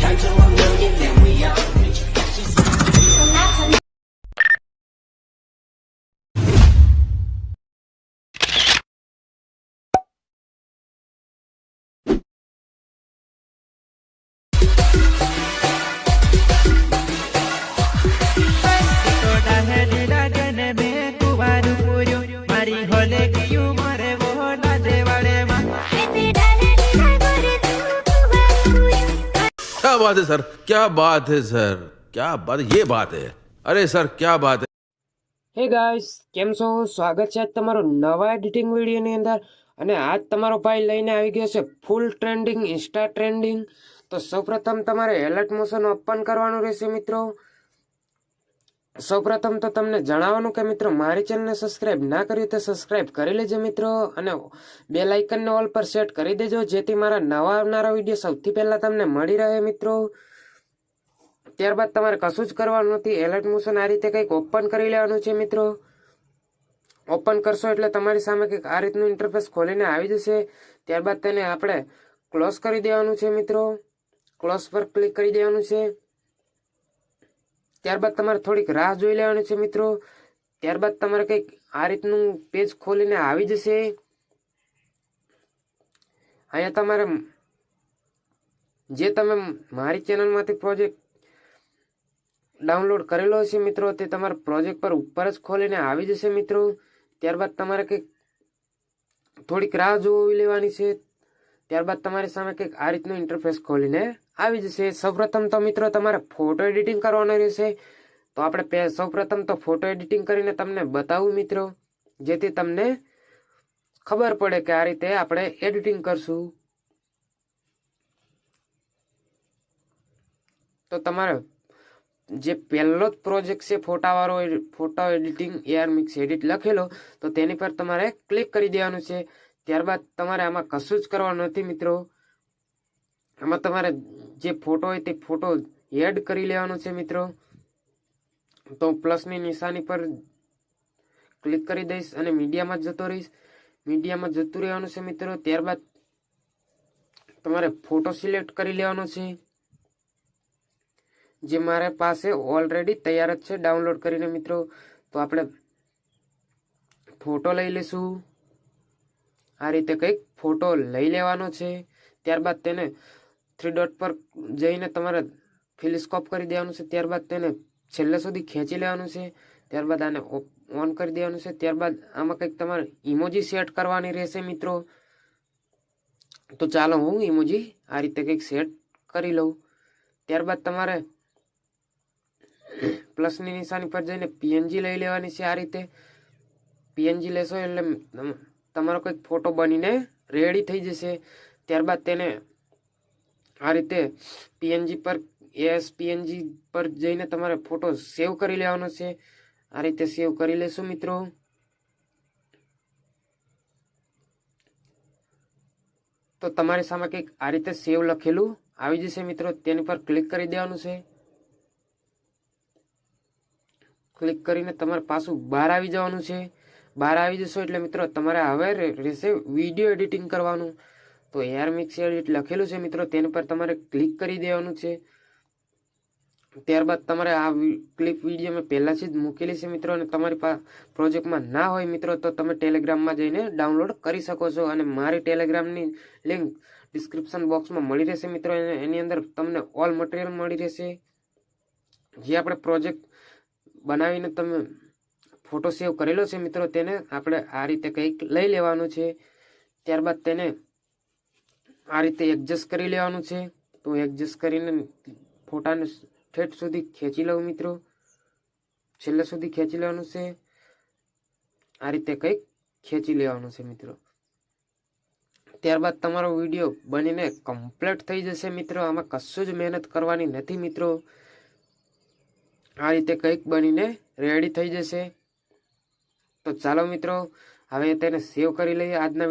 看着我，有一点不一样。बात है सर क्या बात है सर क्या बात ये बात है अरे सर क्या बात है હે ગાઈસ કેમ છો સ્વાગત છે આજ તમારો નવા એડિટિંગ વિડીયોની અંદર અને આજ તમારો ભાઈ લઈને આવી ગયો છે ફૂલ ટ્રેન્ડિંગ ઇન્સ્ટા ટ્રેન્ડિંગ તો સૌપ્રથમ તમારે એલર્ટ મોશન ઓપન કરવાનું રહેશે મિત્રો સૌપ્રથમ તો તમને જણાવવાનું કે મિત્રો, મારી ચેનલને સબસ્ક્રાઇબ ના કરી તો સબસ્ક્રાઇબ કરી લેજો મિત્રો અને બે લાઇકનને ઓલ પર સેટ કરી દેજો, જેથી મારા નવા આવનારા વીડિયો સૌથી પહેલા તમને મળી રહે મિત્રો. ત્યારબાદ તમારે કશું જ કરવાનું નથી. એલર્ટ મોશન આ રીતે કંઈક ઓપન કરી લેવાનું છે મિત્રો. ઓપન કરશો એટલે તમારી સામે કંઈક આ રીતનું ઇન્ટરફેસ ખોલીને આવી જશે. ત્યારબાદ તેને આપણે ક્લોઝ કરી દેવાનું છે મિત્રો. ક્લોઝ પર ક્લિક કરી દેવાનું છે. ત્યારબાદ તમારે થોડીક રાહ જોઈ લેવાની છે મિત્રો. ત્યારબાદ તમારે કંઈક આ રીતનું પેજ ખોલીને આવી જશે. અહીંયા તમારે જે તમે મારી ચેનલમાંથી પ્રોજેક્ટ ડાઉનલોડ કરેલો હશે મિત્રો, તે તમારા પ્રોજેક્ટ પર ઉપર જ ખોલીને આવી જશે મિત્રો. ત્યારબાદ તમારે કંઈક થોડીક રાહ જોવી લેવાની છે. ત્યારબાદ તમારી સામે કંઈક આ રીતનું ઇન્ટરફેસ ખોલીને આવી જશે. સૌપ્રથમ તો મિત્રો તમારે ફોટો એડિટિંગ કરવાનો રહેશે. તો આપણે સૌપ્રથમ તો ફોટો એડિટિંગ કરીને તમને બતાવું મિત્રો, જેથી તમને ખબર પડે કે આ રીતે આપણે એડિટિંગ કરશું. તો તમારે જે પહેલો જ પ્રોજેક્ટ છે, ફોટાવાળો photo editing AR mix edit લખેલો, તો તેની પર તમારે ક્લિક કરી દેવાનું છે. ત્યારબાદ તમારે આમાં કશું જ કરવાનું નથી મિત્રો. આમાં તમારે જે ફોટો હોય તે ફોટો એડ કરી લેવાનો છે મિત્રો. તો પ્લસની નિશાની પર ક્લિક કરી દઈશ અને મીડિયામાં જતો રહીશ. મીડિયામાં જતું રહેવાનું છે મિત્રો. ત્યારબાદ તમારે ફોટો સિલેક્ટ કરી લેવાનો છે. જે મારે પાસે ઓલરેડી તૈયાર જ છે. ડાઉનલોડ કરીને મિત્રો. તો આપણે ફોટો લઈ લેશું આ રીતે કંઈક ફોટો લઈ લેવાનો છે. ત્યારબાદ તેને થ્રી ડોટ પર જઈને તમારે ફિલિસ્કોપ કરી દેવાનું છે. ત્યારબાદ તેને છેલ્લે સુધી ખેંચી લેવાનું છે. ત્યારબાદ આને ઓન કરી દેવાનું છે. ત્યારબાદ આમાં કંઈક તમારે ઇમોજી સેટ કરવાની રહેશે મિત્રો. તો ચાલો હું ઇમોજી આ રીતે કંઈક સેટ કરી લઉં. ત્યારબાદ તમારે પ્લસની નિશાની પર જઈને પીએનજી લઈ લેવાની છે આ રીતે. પીએનજી લેશો એટલે તમારો કંઈક ફોટો બનીને રેડી થઈ જશે. ત્યારબાદ તેને આ રીતે પીએનજી પર એસ પીએનજી પર જઈને તમારે ફોટો સેવ કરી લેવાનો છે. આ રીતે સેવ કરી લેશું મિત્રો. તો તમારી સામે કંઈક આ રીતે સેવ લખેલું આવી જશે મિત્રો. તેની પર ક્લિક કરી દેવાનું છે. ક્લિક કરીને તમારે પાછું બહાર આવી જવાનું છે. બહાર આવી જશો એટલે મિત્રો તમારે હવે રહેશે વીડિયો એડિટિંગ કરવાનું. તો એર મિક્સ એડિટ લખેલું છે મિત્રો, તેની પર તમારે ક્લિક કરી દેવાનું છે. ત્યારબાદ તમારે આ ક્લિપ વીડિયો મેં પહેલાંથી જ મૂકેલી છે મિત્રો, અને તમારી પા પ્રોજેક્ટમાં ના હોય મિત્રો, તો તમે ટેલિગ્રામમાં જઈને ડાઉનલોડ કરી શકો છો, અને મારી ટેલિગ્રામની લિંક ડિસ્ક્રિપ્શન બોક્સમાં મળી રહેશે મિત્રો એની અંદર તમને ઓલ મટીરિયલ મળી રહેશે. જે આપણે પ્રોજેક્ટ બનાવીને તમે ફોટો સેવ કરેલો છે મિત્રો, તેને આપણે આ રીતે કંઈક લઈ લેવાનું છે. ત્યારબાદ તેને આ રીતે એડજસ્ટ કરી લેવાનું છે. તો એડજસ્ટ કરીને ફોટાને ઠેઠ સુધી ખેંચી લઉં મિત્રો. છેલ્લે સુધી ખેંચી લેવાનું છે. આ રીતે કંઈક ખેંચી લેવાનું છે મિત્રો. ત્યારબાદ તમારો વીડિયો બનીને કમ્પ્લીટ થઈ જશે મિત્રો. આમાં કશું જ મહેનત કરવાની નથી મિત્રો. આ રીતે કંઈક બનીને રેડી થઈ જશે. તો ચાલો મિત્રો હવે તેને સેવ કરી લઈએ આજના